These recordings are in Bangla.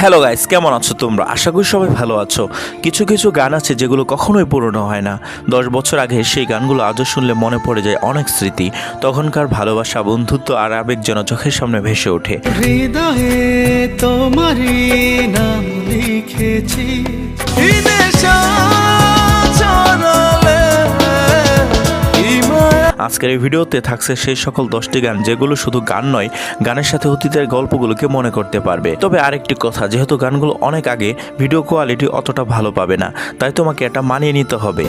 হ্যালো গাইস কেমন আছো তোমরা? আশা করি সবাই ভালো আছো। কিছু কিছু গান আছে যেগুলো কখনোই পুরনো হয় না। দশ বছর আগে সেই গানগুলো আজও শুনলে মনে পড়ে যায় অনেক স্মৃতি। তখনকার ভালোবাসা, বন্ধুত্ব আর আবেগ যেন চোখের সামনে ভেসে ওঠে। হৃদয়ে তোমারই নাম লিখেছি। আজকের এই ভিডিওতে থাকছে সেই সকল দশটি গান, যেগুলো শুধু গান নয়, গানের সাথে অতীতের গল্পগুলোকে মনে করতে পারবে। তবে আরেকটি কথা, যেহেতু গানগুলো অনেক আগে ভিডিও কোয়ালিটি অতটা ভালো পাবে না, তাই তোমাকে এটা মানিয়ে নিতে হবে।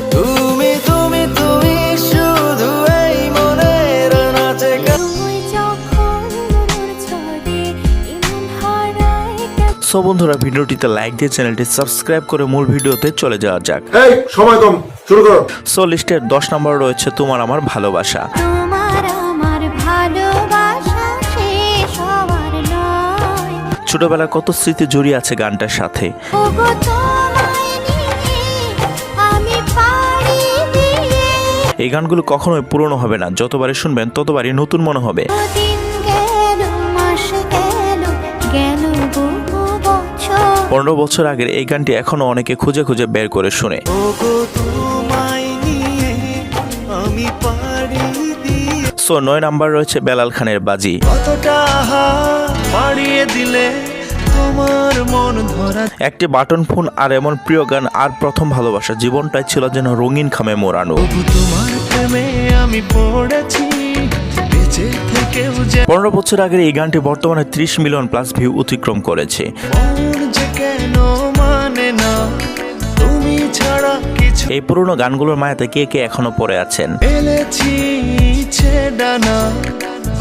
সো বন্ধুরা ভিডিওটিতে লাইক দিয়ে চ্যানেলটি সাবস্ক্রাইব করে মূল ভিডিওতে চলে যাওয়া যাক। এই সময় কম শুরু করো। সো লিস্টের দশ নম্বর রয়েছে তোমার আমার ভালোবাসা। তোমার আমার ভালোবাসা শেষ হওয়ার নয়। ছোটবেলার কত স্মৃতি জড়িয়ে আছে গানটার সাথে। ওগো তোমায় নিয়ে আমি পাড়ি দিয়ে এই গানগুলো কখনোই পুরনো হবে না যতবারই শুনবেন ততবারই নতুন মনে হবে। পনেরো বছর আগের এই গানটি এখনও অনেকে খুঁজে খুঁজে বের করে শুনে। সো নয় নাম্বার রয়েছে বেলাল খানের বাজি। দিলে তোমার একটি বাটন ফোন আর এমন প্রিয় গান আর প্রথম ভালোবাসা জীবনটাই ছিল যেন রঙিন খামে মোড়ানো। তোমার প্রেমে আমি পড়েছি পনেরো বছর আগের এই গানটি বর্তমানে ত্রিশ মিলিয়ন প্লাস ভিউ অতিক্রম করেছে। মন এই পুরনো গানগুলোর মায়াতে কে কে এখনও পড়ে আছেন? ফেলেছি ইচ্ছে ডানা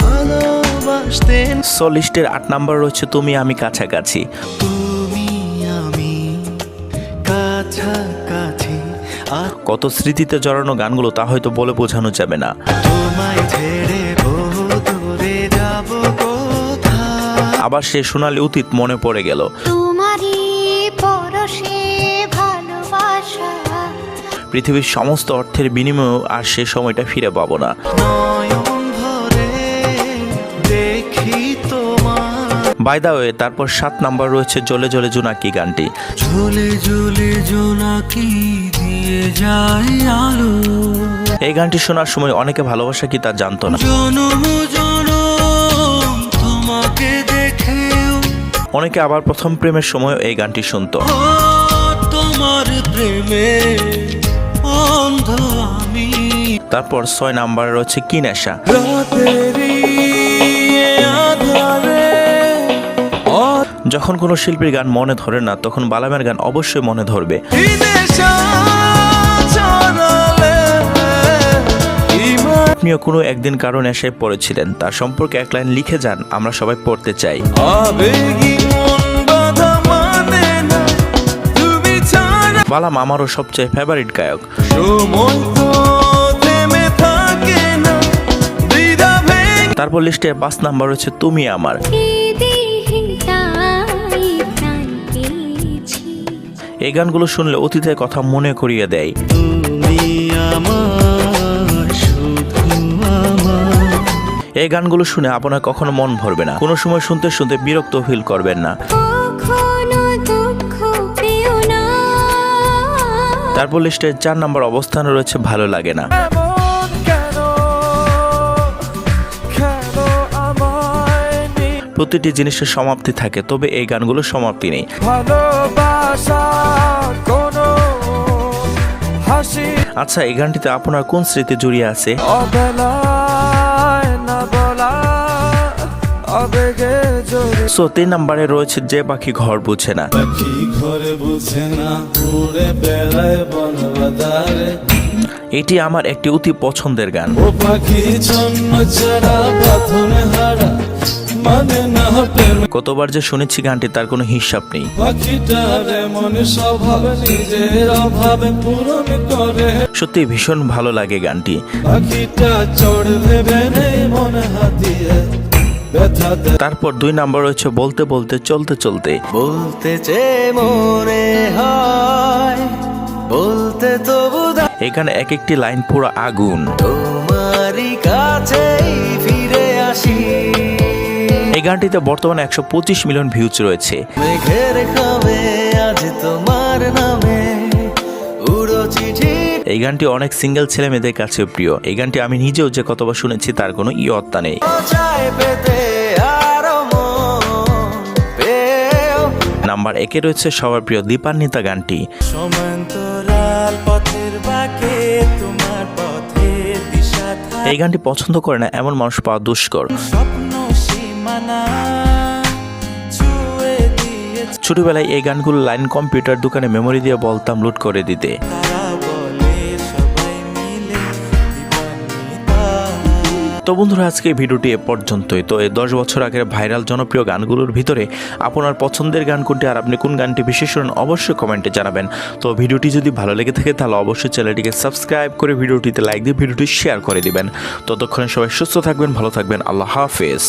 ভালোবাসতে সো লিস্টের আট নাম্বার রয়েছে তুমি আমি কাছাকাছি। তুমি আমি কাছাকাছি। আর কত স্মৃতিতে জড়ানো গানগুলো তা হয়তো বলে বোঝানো যাবে না। তোমায় আবার সে সোনালি অতীত মনে পড়ে গেল। তোমারই পরশে ভালোবাসা। পৃথিবীর সমস্ত অর্থের বিনিময়েও আর সে সময়টা ফিরে পাবো না। বাই দা ওয়ে তারপর সাত নাম্বার রয়েছে জলে জলে জোনাকি গানটি। জোনাকি দিয়ে যায় আলো। এই গানটি শোনার সময় অনেকে ভালোবাসা কি তা জানতো না। অনেকে আবার প্রথম প্রেমের সময় এই গানটি শুনতো। তোমার প্রেমে অন্ধ তারপর ছয় নাম্বার রয়েছে কি নেশা? আধারে যখন কোনো শিল্পীর গান মনে ধরে না তখন বালামের গান অবশ্যই মনে ধরবে। আপনিও কোনো একদিন কারও নেশায় পড়েছিলেন। তার সম্পর্কে এক লাইন লিখে যান আমরা সবাই পড়তে চাই। মন বালাম আমারও সবচেয়ে ফেভারিট গায়ক। তারপর লিস্টে পাঁচ নাম্বার হচ্ছে তুমি আমার। এই গানগুলো শুনলে অতীতের কথা মনে করিয়ে দেয়। তুমি আমার। এই গানগুলো শুনে আপনার কখনো মন ভরবে না। কোনো সময় শুনতে শুনতে বিরক্ত ফিল করবেন না। তারপর লিস্টে চার নাম্বার অবস্থানে রয়েছে ভালো লাগে না। প্রতিটি জিনিসের সমাপ্তি থাকে তবে এই গানগুলো সমাপ্তি নেই। ভালোবাসা কোনো হাসি আচ্ছা এই গানটিতে আপনার কোন স্মৃতি জড়িয়ে আছে? সো তিন নাম্বারে রয়েছে যে পাখি ঘর বুঝে না। পাখি ঘরে বুঝে না উড়ে বেড়ায় বনবাদারে। এটি আমার একটি অতি পছন্দের গান। ও পাখি জন্ম ছাড়া বাঁধনে হারা মানে কতবার যে শুনেছি গানটি তার কোনো হিসাব নেই। সত্যি ভীষণ ভালো লাগে গানটি। তারপর দুই নাম্বার রয়েছে বলতে বলতে চলতে চলতে। বলতে মনে হয় বলতে তো এখানে এক একটি লাইন পুরো আগুন। তোমারই কাছেই ফিরে আসি। এই গানটিতে বর্তমানে একশো পঁচিশ মিলিয়ন ভিউজ রয়েছে। এই গানটি অনেক সিঙ্গেল ছেলে মেয়েদের কাছে প্রিয়। এই গানটি আমি নিজেও যে কতবার শুনেছি তার কোনো ইয়ত্তা নেই। নাম্বার একে রয়েছে সবার প্রিয় দীপান্বিতা গানটি। সমান্তরাল পথের বাঁকে তোমার পথে দিশা এই গানটি পছন্দ করে না এমন মানুষ পাওয়া দুষ্কর। স্বপ্ন সীমানা ছোটবেলায় এই গানগুলো লাইন কম্পিউটার দোকানে মেমোরি দিয়ে বলতাম লুট করে দিতে। তো বন্ধুরা, আজকে ভিডিওটি এ পর্যন্তই। তো এই দশ বছর আগের ভাইরাল জনপ্রিয় গানগুলোর ভিতরে আপনার পছন্দের গান কোনটি আর আপনি কোন গানটি বিশেষ করেন অবশ্যই কমেন্টে জানাবেন। তো ভিডিওটি যদি ভালো লেগে থাকে, তাহলে অবশ্যই চ্যানেলটিকে সাবস্ক্রাইব করে ভিডিওটিতে লাইক দিয়ে ভিডিওটি শেয়ার করে দিবেন। ততক্ষণে সবাই সুস্থ থাকবেন, ভালো থাকবেন, আল্লাহ হাফেজ।